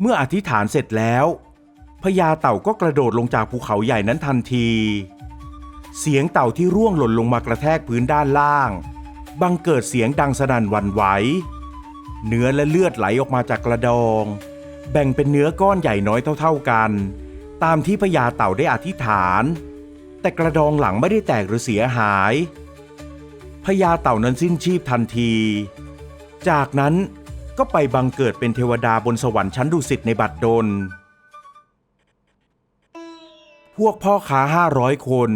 เมื่ออธิษฐานเสร็จแล้วพญาเต่าก็กระโดดลงจากภูเขาใหญ่นั้นทันที เสียงเต่าที่ร่วงหล่นลงมากระแทกพื้นด้านล่าง บังเกิดเสียงดังสนั่นวันไหว เนื้อและเลือดไหลออกมาจากกระดอง แบ่งเป็นเนื้อก้อนใหญ่น้อยเท่าๆกัน ตามที่พญาเต่าได้อธิษฐาน แต่กระดองหลังไม่ได้แตกหรือเสียหายพญาเต่านั้นสิ้นชีพทันที จากนั้น ก็ไปบังเกิดเป็นเทวดาบนสวรรค์ชั้นดุสิตในบัดดล พวกพ่อค้าห้าร้อยคน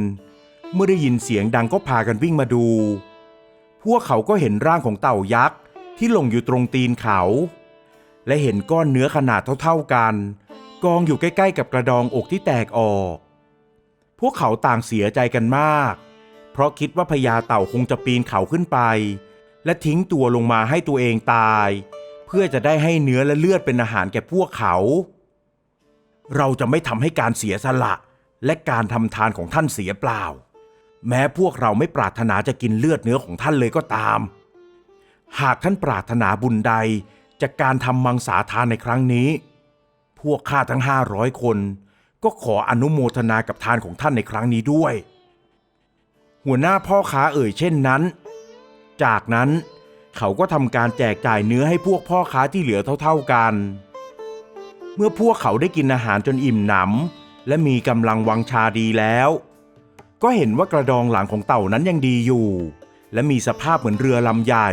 เมื่อได้ยินเสียงดังก็พากันวิ่งมาดู พวกเขาก็เห็นร่างของเต่ายักษ์ที่หลงอยู่ตรงตีนเขา และเห็นก้อนเนื้อขนาดเท่าๆกัน กองอยู่ใกล้ๆกับกระดองอกที่แตกออก พวกเขาต่างเสียใจกันมาก เพราะคิดว่าพญาเต่าคงจะปีนเขาขึ้นไป และทิ้งตัวลงมาให้ตัวเองตาย พื่อจะได้ให้เนื้อและเลือดเป็นอาหารแก่พวกเขา เราจะไม่ทำให้การเสียสละ และการทำทานของท่านเสียเปล่า แม้พวกเราไม่ปรารถนาจะกินเลือดเนื้อของท่านเลยก็ตาม หากท่านปรารถนาบุญใดจากการทำมังสาทานในครั้งนี้ พวกข้าทั้งห้าร้อยคน ก็ขออนุโมทนากับทานของท่านในครั้งนี้ด้วย หัวหน้าพ่อค้าเอ่ยเช่นนั้น จากนั้น เขาก็ทำการแจกจ่ายเนื้อให้พวกพ่อค้าที่เหลือเท่าๆกัน เมื่อพวกเขาได้กินอาหารจนอิ่มหนำและมีกำลังวังชาดีแล้ว ก็เห็นว่ากระดองหลังของเต่านั้นยังดีอยู่ และมีสภาพเหมือนเรือลำใหญ่